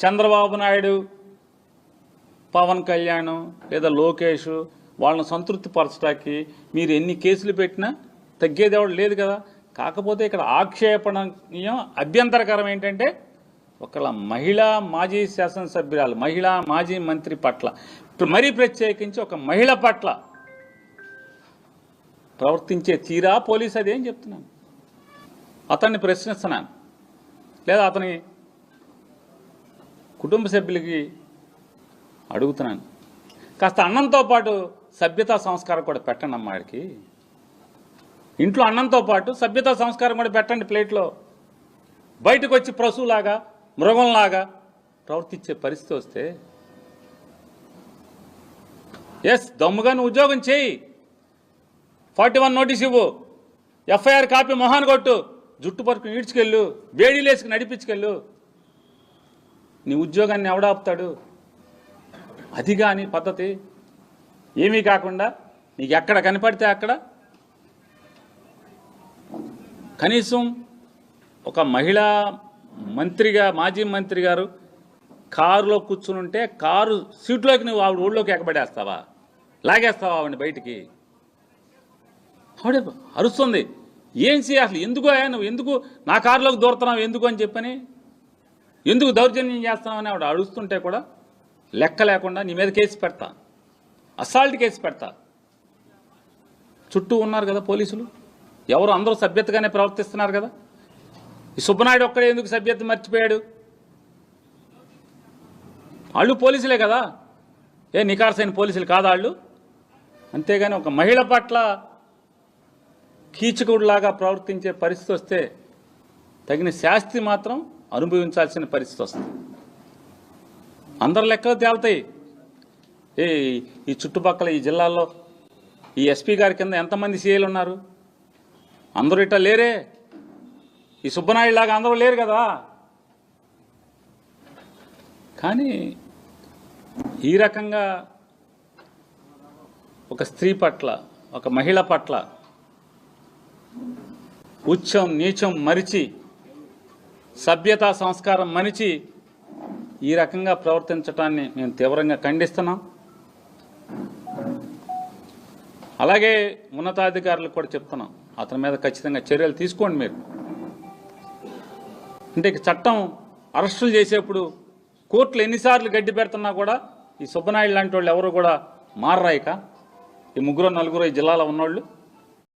చంద్రబాబు నాయుడు పవన్ కళ్యాణ్ లేదా లోకేష్ వాళ్ళని సంతృప్తి పరచడానికి మీరు ఎన్ని కేసులు పెట్టినా తగ్గేదేవాడు లేదు కదా. కాకపోతే ఇక్కడ ఆక్షేపణీయం అభ్యంతరకరం ఏంటంటే ఒకళ్ళ మహిళా మాజీ శాసనసభ్యురాలు మహిళా మాజీ మంత్రి పట్ల మరీ ప్రత్యేకించి ఒక మహిళ పట్ల ప్రవర్తించే తీరా పోలీస్ అదేం చెప్తున్నాను. అతన్ని ప్రశ్నిస్తున్నాను. లేదా అతని కుటుంబ సభ్యులకి అడుగుతున్నాను. కాస్త అన్నంతో పాటు సభ్యతా సంస్కారం కూడా పెట్టండి అమ్మాడికి ఇంట్లో అన్నంతో పాటు సభ్యతా సంస్కారం కూడా పెట్టండి ప్లేట్లో. బయటకు వచ్చి పశువులాగా మృగంలాగా ప్రవర్తించే పరిస్థితి వస్తే. ఎస్ దమ్ముగా నువ్వు ఉద్యోగం చేయి. ఫార్టీ వన్ నోటీస్ ఇవ్వు. ఎఫ్ఐఆర్ కాపీ మొహాన్ కొట్టు. జుట్టు పరుకు ఈడ్చుకెళ్ళు. వేడిలేసుకు నడిపించుకెళ్ళు. నీ ఉద్యోగాన్ని ఎవడాపుతాడు అది కానీ పద్ధతి ఏమీ కాకుండా నీకు ఎక్కడ కనపడితే అక్కడ కనీసం ఒక మహిళా మంత్రిగా మాజీ మంత్రి గారు కారులో కూర్చుని ఉంటే కారు సీట్లోకి నువ్వు ఆవిడ ఊళ్ళోకి ఎక్కబడేస్తావా లాగేస్తావా ఆవిడని బయటికి? ఆవిడ అరుస్తుంది. ఏం చేయాలి? అసలు ఎందుకు అయ్యా నువ్వు? ఎందుకు నా కారులోకి దూరుతున్నావు? ఎందుకు అని చెప్పని ఎందుకు దౌర్జన్యం చేస్తున్నావు అని ఆవిడ అడుగుతుంటే కూడా లెక్క లేకుండా నీ మీద కేసు పెడతా. అసాల్ట్ కేసు పెడతా. చుట్టూ ఉన్నారు కదా పోలీసులు? ఎవరు? అందరూ సభ్యతగానే ప్రవర్తిస్తున్నారు కదా? ఈ సుబ్బనాయుడు ఒక్కడే ఎందుకు సభ్యత మర్చిపోయాడు? వాళ్ళు పోలీసులే కదా. ఏ నికార్సైన పోలీసులు కాదా వాళ్ళు అంతేగాని ఒక మహిళ పట్ల కీచకుడిలాగా ప్రవర్తించే పరిస్థితి వస్తే తగిన శాస్తి మాత్రం అనుభవించాల్సిన పరిస్థితి వస్తుంది. అందరు లెక్కలు తేలుతాయి. ఏ ఈ చుట్టుపక్కల ఈ జిల్లాల్లో ఈ ఎస్పీ గారి కింద ఎంతమంది సీఏలు ఉన్నారు? అందరూ ఇట్లా లేరే. ఈ సుబ్బనాయుడు లాగా అందరూ లేరు కదా. కానీ ఈ రకంగా ఒక స్త్రీ పట్ల ఒక మహిళ పట్ల ఉచ్చం నీచం మరిచి సభ్యతా సంస్కారం మనిచి ఈ రకంగా ప్రవర్తించటాన్ని మేము తీవ్రంగా ఖండిస్తున్నాం. అలాగే ఉన్నతాధికారులకు కూడా చెప్తున్నాం. అతని మీద ఖచ్చితంగా చర్యలు తీసుకోండి మీరు. అంటే చట్టం అరెస్టులు చేసేప్పుడు కోర్టులు ఎన్నిసార్లు గడ్డి పెడుతున్నా కూడా ఈ సుబ్బనాయుడు లాంటి వాళ్ళు ఎవరు కూడా మారరాయిక ఈ ముగ్గురు నలుగురు ఈ జిల్లాలో ఉన్నోళ్ళు.